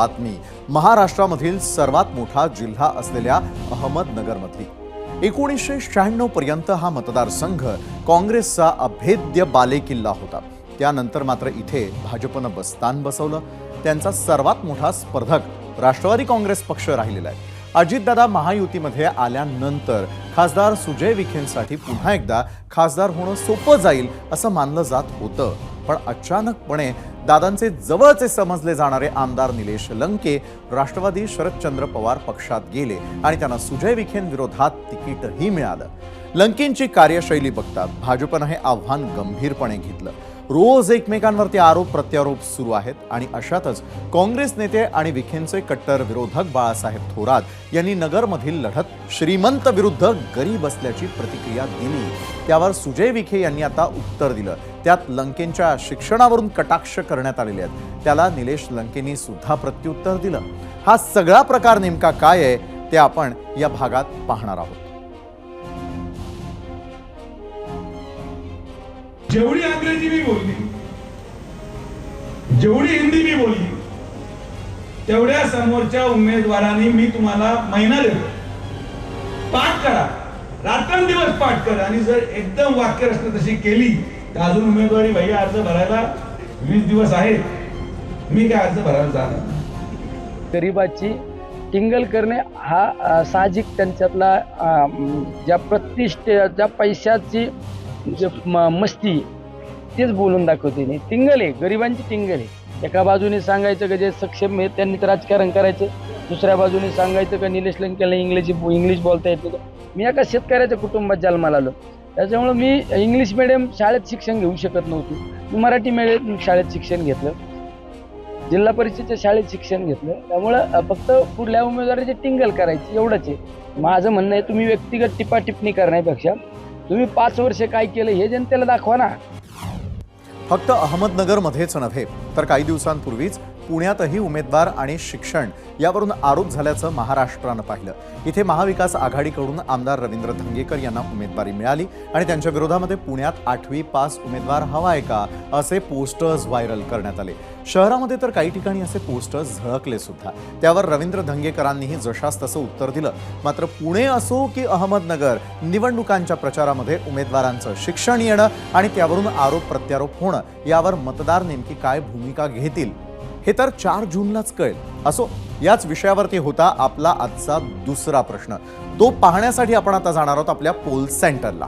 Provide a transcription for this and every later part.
बातमी. महाराष्ट्रामधील सर्वात मोठा जिल्हा असलेल्या अहमदनगरमधली. एकोणीसशे शहाण्णव पर्यंत हा मतदारसंघ काँग्रेसचा अभेद्य बालेकिल्ला होता. त्यानंतर मात्र इथे भाजपनं बस्तान बसवलं. त्यांचा सर्वात मोठा स्पर्धक राष्ट्रवादी काँग्रेस पक्ष राहिलेला आहे. अजितदादा महायुतीमध्ये आल्यानंतर खासदार सुजय विखेंसाठी पुन्हा एकदा खासदार होणं सोपं जाईल असं मानलं जात होतं. पण अचानकपणे दादांचे जवळचे समजले जाणारे आमदार निलेश लंके राष्ट्रवादी शरदचंद्र पवार पक्षात गेले आणि त्यांना सुजय विखेंविरोधात तिकीटही मिळालं. लंकेंची कार्यशैली बघता भाजपनं हे आव्हान गंभीरपणे घेतलं. रोज एकमेकांवरती आरोप प्रत्यारोप सुरू आहेत आणि अशातच काँग्रेस नेते आणि विखेंचे कट्टर विरोधक बाळासाहेब थोरात यांनी नगरमधील लढत श्रीमंत विरुद्ध गरीब असल्याची प्रतिक्रिया दिली. त्यावर सुजय विखे यांनी आता उत्तर दिलं. त्यात लंकेंच्या शिक्षणावरून कटाक्ष करण्यात आलेले आहेत. त्याला निलेश लंकेंनी सुद्धा प्रत्युत्तर दिलं. हा सगळा प्रकार नेमका काय आहे ते आपण या भागात पाहणार आहोत. जेवढी अंग्रेजी मी बोलली जेवढी हिंदी मी बोलली तेवढ्या समोरच्या उमेदवारांनी मी तुम्हाला महिना देतो. पाठ करा. रात्रंदिवस पाठ करा. आणि जर एकदम वाक्यरचना तशी केली तर अजून उमेदवारी भाई अर्ज भरायला वीस दिवस आहेत. मी काय अर्ज भरायला जाणार गरीबाची टिंगल करणे हा साहजिक त्यांच्यातला ज्या प्रतिष्ठे ज्या पैशाची जे म- मस्ती तेच बोलून दाखवते नाही टिंगल आहे गरिबांची टिंगल आहे. एका बाजूने सांगायचं का जे सक्षम आहे त्यांनी तर राजकारण करायचं. दुसऱ्या बाजूने सांगायचं का निलेश लंकेला इंग्लिश इंग्लिश बोलता येत नव्हतं मी एका शेतकऱ्याच्या कुटुंबात जन्माला आलो. त्याच्यामुळं मी इंग्लिश मिडियम शाळेत शिक्षण घेऊ शकत नव्हतो. मी मराठी मिडियम शाळेत शिक्षण घेतलं. जिल्हा परिषदेच्या शाळेत शिक्षण घेतलं. त्यामुळं फक्त पुढल्या उमेदवाराची टिंगल करायची एवढंच आहे. माझं म्हणणं आहे तुम्ही व्यक्तिगत टिपाटिपणी करण्यापेक्षा तुम्ही पाच वर्ष काय केलं हे जनतेला दाखवा ना. फक्त अहमदनगरमध्येच नव्हे तर काही दिवसांपूर्वीच पुण्यातही उमेदवार आणि शिक्षण यावरून आरोप झाल्याचं महाराष्ट्रानं पाहिलं. इथे महाविकास आघाडीकडून आमदार रवींद्र धंगेकर यांना उमेदवारी मिळाली आणि त्यांच्या विरोधामध्ये पुण्यात आठवी पास उमेदवार हवा आहे का असे पोस्टर्स व्हायरल करण्यात आले. शहरामध्ये तर काही ठिकाणी असे पोस्टर्स झळकले सुद्धा. त्यावर रवींद्र धंगेकरांनीही जशास तसं उत्तर दिलं. मात्र पुणे असो की अहमदनगर निवडणुकांच्या प्रचारामध्ये उमेदवारांचं शिक्षण येणं आणि त्यावरून आरोप प्रत्यारोप होणं यावर मतदार नेमकी काय भूमिका घेतील हे तर चार जूनलाच कळेल. असो याच विषयावरती होता आपला आजचा दुसरा प्रश्न. तो पाहण्यासाठी आपण आता जाणार आहोत आपल्या पोल सेंटरला.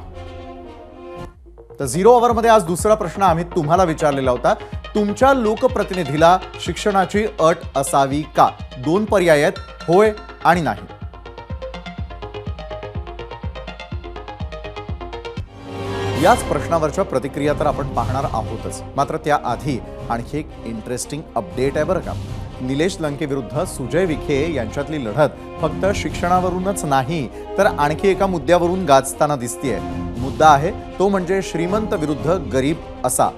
तर झिरो मध्ये आज दुसरा प्रश्न आम्ही तुम्हाला विचारलेला होता. तुमच्या लोकप्रतिनिधीला शिक्षणाची अट असावी का? दोन पर्याय आहेत होय आणि नाही. याच प्रश्नावरच्या प्रतिक्रिया तर आपण पाहणार आहोतच. मात्र त्याआधी आणखी एक इंटरेस्टिंग अपडेट आहे बरं का. निलेश लंके विरुद्ध सुजय विखे यांच्यातली लढत फक्त शिक्षणावरूनच नाही तर आणखी एका मुद्द्यावरून गाजताना दिसतीये. मुद्दा आहे तो म्हणजे श्रीमंत विरुद्ध गरीब असा.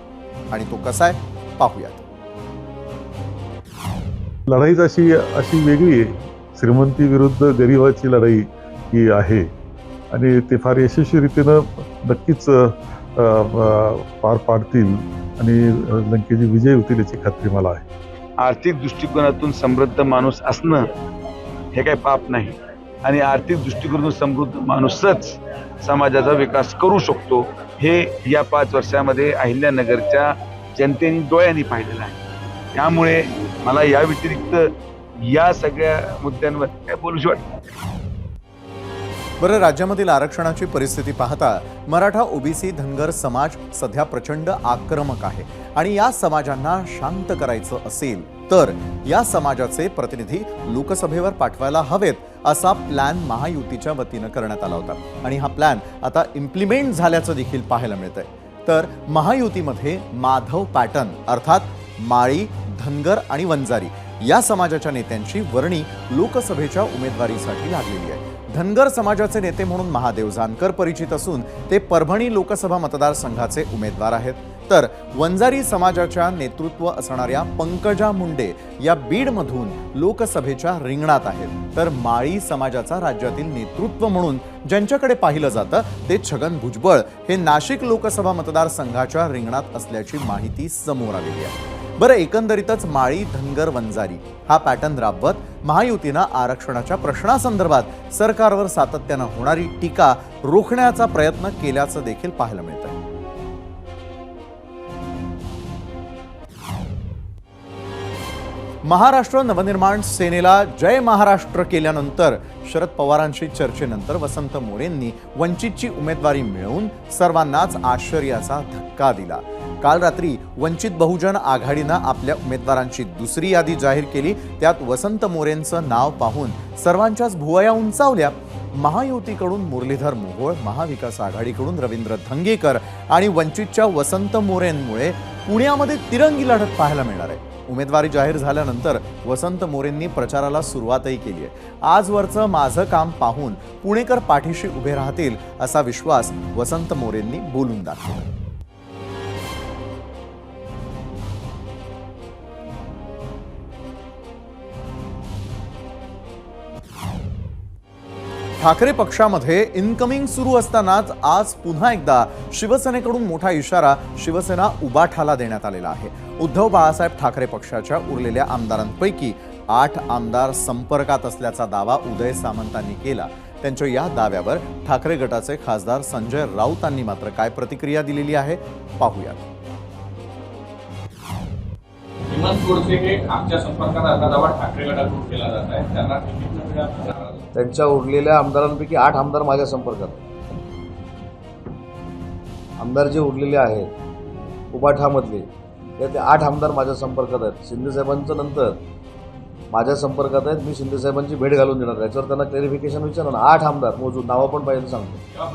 आणि तो कसा आहे पाहूयात. लढाईच अशी अशी वेगळी आहे. श्रीमंती विरुद्ध गरिबाची लढाई ही आहे. आणि ते फार यशस्वीरीतीनं नक्कीच पार पाडतील. आणि लंकेची विजय होतील याची खात्री मला आहे. आर्थिक दृष्टिकोनातून समृद्ध माणूस असणं हे काही पाप नाही. आणि आर्थिक दृष्टिकोनातून समृद्ध माणूसच समाजाचा विकास करू शकतो हे या पाच वर्षामध्ये अहिल्यानगरच्या जनतेने डोळ्यांनी पाहिलेलं आहे. त्यामुळे मला या व्यतिरिक्त या सगळ्या मुद्द्यांवर काय बोलूशी वाटतं बरं राज्यामधील आरक्षणाची परिस्थिती पाहता मराठा ओबीसी धनगर समाज सध्या प्रचंड आक्रमक आहे आणि या समाजांना शांत करायचं असेल तर या समाजाचे प्रतिनिधी लोकसभेवर पाठवायला हवेत असा प्लॅन महायुतीच्या वतीनं करण्यात आला होता. आणि हा प्लॅन आता इम्प्लिमेंट झाल्याचं देखील पाहायला मिळतंय. तर महायुतीमध्ये माधव पॅटर्न अर्थात माळी धनगर आणि वंजारी या समाजाच्या नेत्यांची वर्णी लोकसभेच्या उमेदवारीसाठी लागलेली आहे. धनगर समाजाचे नेते म्हणून महादेव जानकर परिचित असून ते परभणी लोकसभा मतदारसंघाचे उमेदवार आहेत. तर वंजारी समाजाच्या नेतृत्व असणाऱ्या पंकजा मुंडे या बीडमधून लोकसभेच्या रिंगणात आहेत. तर माळी समाजाचा राज्यातील नेतृत्व म्हणून ज्यांच्याकडे पाहिलं जातं ते छगन भुजबळ हे नाशिक लोकसभा मतदारसंघाच्या रिंगणात असल्याची माहिती समोर आलेली आहे. बरं एकंदरीतच माळी धनगर वंजारी हा पॅटर्न राबवत महायुतीनं आरक्षणाच्या प्रश्नासंदर्भात सरकारवर सातत्यानं होणारी टीका रोखण्याचा प्रयत्न केल्याचं देखील पाहायला मिळतं महाराष्ट्र नवनिर्माण सेनेला जय महाराष्ट्र केल्यानंतर शरद पवारांशी चर्चेनंतर वसंत मोरेंनी वंचितची उमेदवारी मिळवून सर्वांनाच आश्चर्याचा धक्का दिला. काल रात्री वंचित बहुजन आघाडीनं आपल्या उमेदवारांची दुसरी यादी जाहीर केली. त्यात वसंत मोरेंचं नाव पाहून सर्वांच्याच भुवया उंचावल्या. महायुतीकडून मुरलीधर मोहोळ महाविकास आघाडीकडून रवींद्र धंगेकर आणि वंचितच्या वसंत मोरेंमुळे पुण्यामध्ये तिरंगी लढत पाहायला मिळणार आहे. उमेदवारी जाहीर झाल्यानंतर वसंत मोरेंनी प्रचाराला सुरुवातही केली आहे. आजवरचं माझं काम पाहून पुणेकर पाठीशी उभे राहतील असा विश्वास वसंत मोरेंनी बोलून दाखवला. ठाकरे पक्षामध्ये इनकमिंग सुरू असतानाच आज पुन्हा एकदा शिवसेनेकडून मोठा इशारा शिवसेना उबाठाला देण्यात आलेला आहे. उद्धव बाळासाहेब ठाकरे पक्षाच्या उरलेल्या आमदारांपैकी आठ आमदार संपर्कात असल्याचा दावा उदय सामंतांनी केला. त्यांच्या या दाव्यावर ठाकरे गटाचे खासदार संजय राऊतांनी मात्र काय प्रतिक्रिया दिलेली आहे पाहूयात. हेमंत गोडसे हे आमच्या संपर्कात असा दावा ठाकरे गटाकडून केला जात आहे. त्यांना तिकीट मिळालं त्यांच्या उरलेल्या आमदारांपैकी आठ आमदार माझ्या संपर्कात आहेत. आमदार जे उरलेले आहेत उबाठामधले त्यातले आठ आमदार माझ्या संपर्कात आहेत. शिंदेसाहेबांचं नंतर माझ्या संपर्कात आहेत. मी शिंदेसाहेबांची भेट घालून देणार. याच्यावर त्यांना क्लॅरिफिकेशन विचारलं ना. आठ आमदार मोजून नावं पण पाहिजे सांगतो.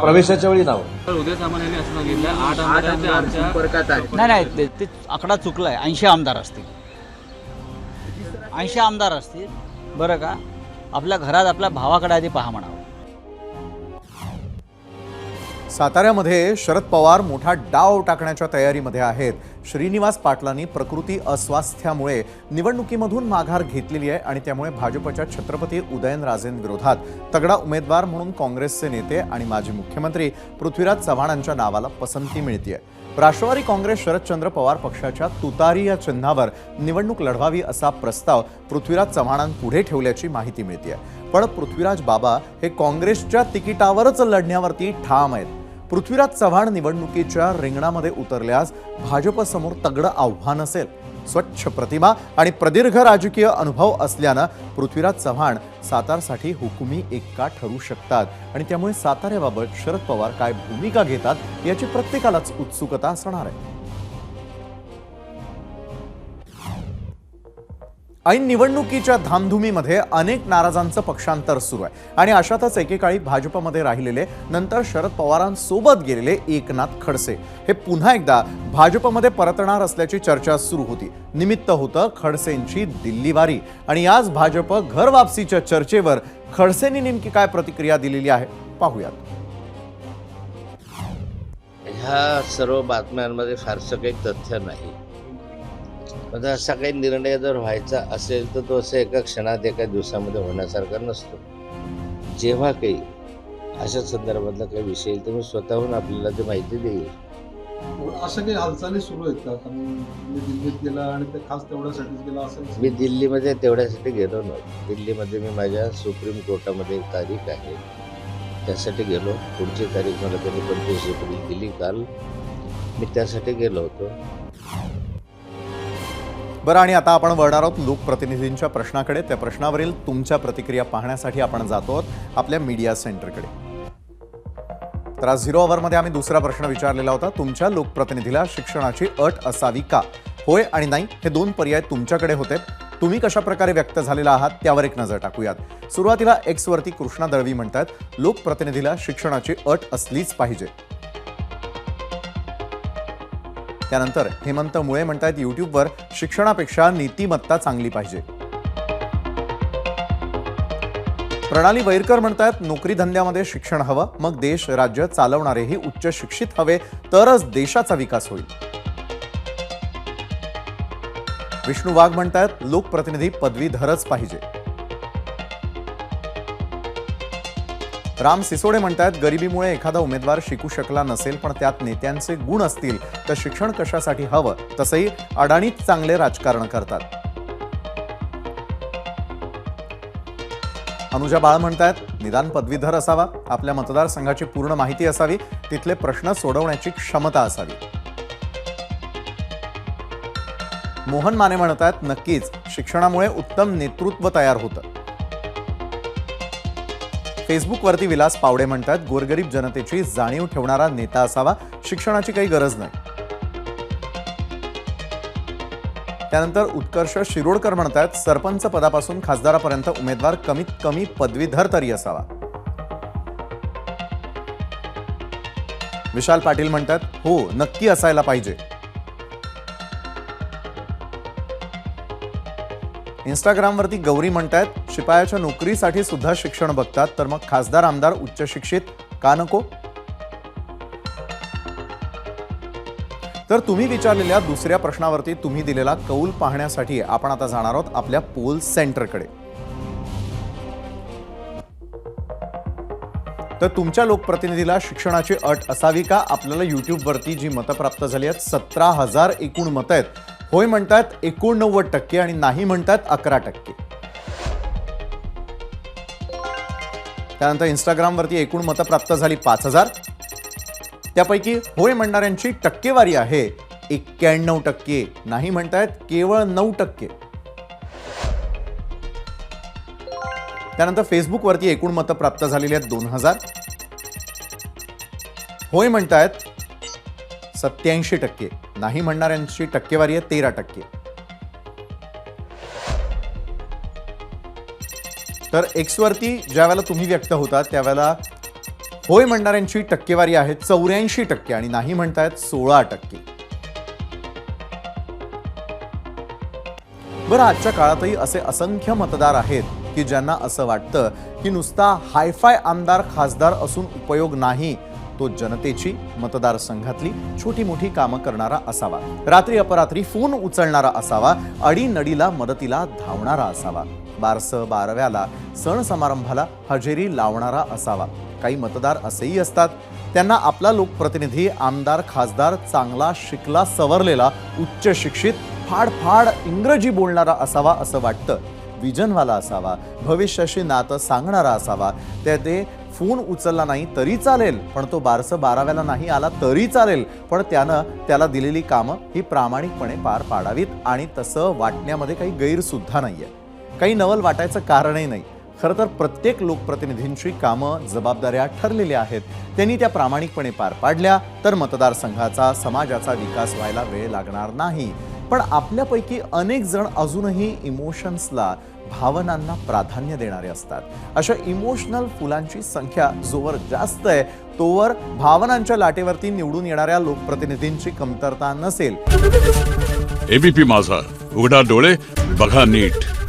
प्रवेशाच्या वेळी नावं. तर उदय सामंत यांनी असं सांगितलं आठ आमदार आहेत. ते आमच्या नाही नाही ते ते आकडा चुकलाय. ऐंशी आमदार असतील. ऐंशी आमदार असतील. बरं का? आपल्या घरात आपल्या भावाकडे आधी पहा म्हणावं. साताऱ्यामध्ये शरद पवार मोठा डाव टाकण्याच्या तयारीमध्ये आहेत. श्रीनिवास पाटलांनी प्रकृती अस्वास्थ्यामुळे निवडणुकीमधून माघार घेतलेली आहे आणि त्यामुळे भाजपच्या छत्रपती उदयनराजेंविरोधात तगडा उमेदवार म्हणून काँग्रेसचे नेते आणि माजी मुख्यमंत्री पृथ्वीराज चव्हाणांच्या नावाला पसंती मिळतीये. राष्ट्रवादी काँग्रेस शरदचंद्र पवार पक्षाच्या तुतारी या चिन्हावर निवडणूक लढवावी असा प्रस्ताव पृथ्वीराज चव्हाणांपुढे ठेवल्याची माहिती मिळते पण पृथ्वीराज बाबा हे काँग्रेसच्या तिकिटावरच लढण्यावरती ठाम आहेत. पृथ्वीराज चव्हाण निवडणुकीच्या रिंगणामध्ये उतरल्यास भाजपसमोर तगडं आव्हान असेल. स्वच्छ प्रतिमा आणि प्रदीर्घ राजकीय अनुभव असल्यानं पृथ्वीराज चव्हाण सातारसाठी हुकुमी एक्का ठरू शकतात. आणि त्यामुळे साताऱ्याबाबत शरद पवार काय भूमिका घेतात याची प्रत्येकालाच उत्सुकता असणार आहे. ऐन निवडणुकीच्या धामधुमीमध्ये अनेक नाराजांचं पक्षांतर सुरू आहे. आणि अशातच एकेकाळी भाजपमध्ये राहिलेले नंतर शरद पवारांसोबत गेलेले एकनाथ खडसे. हे पुन्हा एकदा भाजपमध्ये परतणार असल्याची चर्चा सुरू होती. निमित्त होतं खडसेंची दिल्लीवारी आणि आज भाजप घरवापसीच्या चर्चेवर खडसेंनी नेमकी काय प्रतिक्रिया दिलेली आहे पाहूयात. ह्या सर्व बातम्यांमध्ये फारसं काही तथ्य नाही. पण असा काही निर्णय जर व्हायचा असेल तर तो असं एका क्षणात एका दिवसामध्ये होण्यासारखा नसतो. जेव्हा काही अशा संदर्भातला काही विषय येईल तर मी स्वतःहून आपल्याला ते माहिती देईल. असं काही हालचाली सुरू आहेत का? मी दिल्लीत गेला आणि ते खास तेवढ्यासाठीच गेला असं मी दिल्लीमध्ये तेवढ्यासाठी गेलो नव्हतो. दिल्लीमध्ये मी माझ्या सुप्रीम कोर्टामध्ये एक तारीख आहे. त्यासाठी गेलो. पुढची तारीख मला त्यांनी पंचवीस एप्रिल दिली. काल मी त्यासाठी गेलो होतो. बरं आणि आता आपण वळणार आहोत लोकप्रतिनिधींच्या प्रश्नाकडे. त्या प्रश्नावरील तुमच्या प्रतिक्रिया पाहण्यासाठी आपण जातो आहोत आपल्या मीडिया सेंटरकडे. तर आज झिरो अवरमध्ये आम्ही दुसरा प्रश्न विचारलेला होता तुमच्या लोकप्रतिनिधीला शिक्षणाची अट असावी का? होय आणि नाही हे दोन पर्याय तुमच्याकडे होते. तुम्ही कशा प्रकारे व्यक्त झालेला आहात त्यावर एक नजर टाकूयात. सुरुवातीला एक्सवरती कृष्णा दळवी म्हणतात लोकप्रतिनिधीला शिक्षणाची अट असलीच पाहिजे. त्यानंतर हेमंत मुळे म्हणतायत युट्यूबवर शिक्षणापेक्षा नीतिमत्ता चांगली पाहिजे. प्रणाली वैरकर म्हणतायत नोकरी धंद्यामध्ये शिक्षण हवं मग देश राज्य चालवणारेही उच्च शिक्षित हवे तरच देशाचा विकास होईल. विष्णू वाघ म्हणतायत लोकप्रतिनिधी पदवीधरच पाहिजे. राम सिसोडे म्हणतात गरिबीमुळे एखादा उमेदवार शिकू शकला नसेल पण त्यात नेत्यांचे गुण असतील तर शिक्षण कशासाठी हवं? तसंही अडाणीच चांगले राजकारण करतात. अनुजा बाळ म्हणतात निदान पदवीधर असावा. आपल्या मतदारसंघाची पूर्ण माहिती असावी. तिथले प्रश्न सोडवण्याची क्षमता असावी. मोहन माने म्हणतात नक्कीच. शिक्षणामुळे उत्तम नेतृत्व तयार होतं. फेसबुकवरती विलास पावडे म्हणतात गोरगरीब जनतेची जाणीव ठेवणारा नेता असावा शिक्षणाची काही गरज नाही. त्यानंतर उत्कर्ष शिरोडकर म्हणतात सरपंच पदापासून खासदारापर्यंत उमेदवार कमीत कमी पदवीधर तरी असावा. विशाल पाटील म्हणतात हो नक्की असायला पाहिजे. इंस्टाग्रामवरती गौरी म्हणतायत शिपायाच्या नोकरीसाठी सुद्धा शिक्षण बघतात तर मग खासदार आमदार उच्च शिक्षित का नको? तर तुम्ही विचारलेल्या दुसऱ्या प्रश्नावरती तुम्ही दिलेला कौल पाहण्यासाठी आपण आता जाणार आहोत आपल्या पोल सेंटरकडे. तर तुमच्या लोकप्रतिनिधीला शिक्षणाची अट असावी का? आपल्याला युट्यूबवरती जी मतं प्राप्त झाली आहेत सतरा हजार एकूण मतं आहेत. होय म्हणतात एकोणनव्वद टक्के आणि नाही म्हणतात अकरा टक्के. त्यानंतर इंस्टाग्रामवरती एकूण मतं प्राप्त झाली पाच हजार. त्यापैकी होय म्हणणाऱ्यांची टक्केवारी आहे एक्क्याण्णव टक्के. नाही म्हणतायत केवळ नऊ टक्के. त्यानंतर फेसबुकवरती एकूण मतं प्राप्त झालेली आहेत दोन हजार. होय म्हणतायत सत्याऐंशी टक्के. नाही म्हणणाऱ्यांची टक्केवारी आहे तेरा टक्के. तर एक्सवरती ज्या वेळेला तुम्ही व्यक्त होता त्यावेळेला होय म्हणणाऱ्यांची टक्केवारी आहे चौऱ्याऐंशी टक्के आणि नाही म्हणतायत सोळा टक्के. बरं आजच्या काळातही असे असंख्य मतदार आहेत की ज्यांना असं वाटतं की नुसता हायफाय आमदार खासदार असून उपयोग नाही. तो जनतेची मतदारसंघातली छोटी मोठी कामं करणारा असावा. रात्री अपरात्री फोन उचलणारा असावा अडीनडीला मदतीला धावणारा असावा. बारसं बारव्याला सण समारंभाला हजेरी लावणारा असावा. काही मतदार असेही असतात. त्यांना आपला लोकप्रतिनिधी आमदार खासदार चांगला शिकला सवरलेला उच्च शिक्षित फाडफाड इंग्रजी बोलणारा असावा असं वाटतं. विजनवाला असावा भविष्याशी नातं सांगणारा असावा. त्या ते फोन उचलला नाही तरी चालेल. पण तो बारसं बाराव्याला नाही आला तरी चालेल. पण त्यानं त्याला दिलेली कामं ही प्रामाणिकपणे पार पाडावीत आणि तसं वाटण्यामध्ये काही गैरसुद्धा नाही आहे काही नवल वाटायचं कारणही नाही. खरं तर प्रत्येक लोकप्रतिनिधींची कामं जबाबदाऱ्या ठरलेल्या आहेत. त्यांनी त्या प्रामाणिकपणे पार पाडल्या तर मतदारसंघाचा समाजाचा विकास व्हायला वेळ लागणार नाही. पण आपल्यापैकी अनेक जण अजूनही इमोशन्सला भावनांना प्राधान्य देणारे असतात. अशा इमोशनल फुलांची संख्या जोवर जास्त आहे तोवर भावनांच्या लाटेवरती निवडून येणाऱ्या लोकप्रतिनिधींची कमतरता नसेल. एबीपी माझा. उघडा डोळे बघा नीट.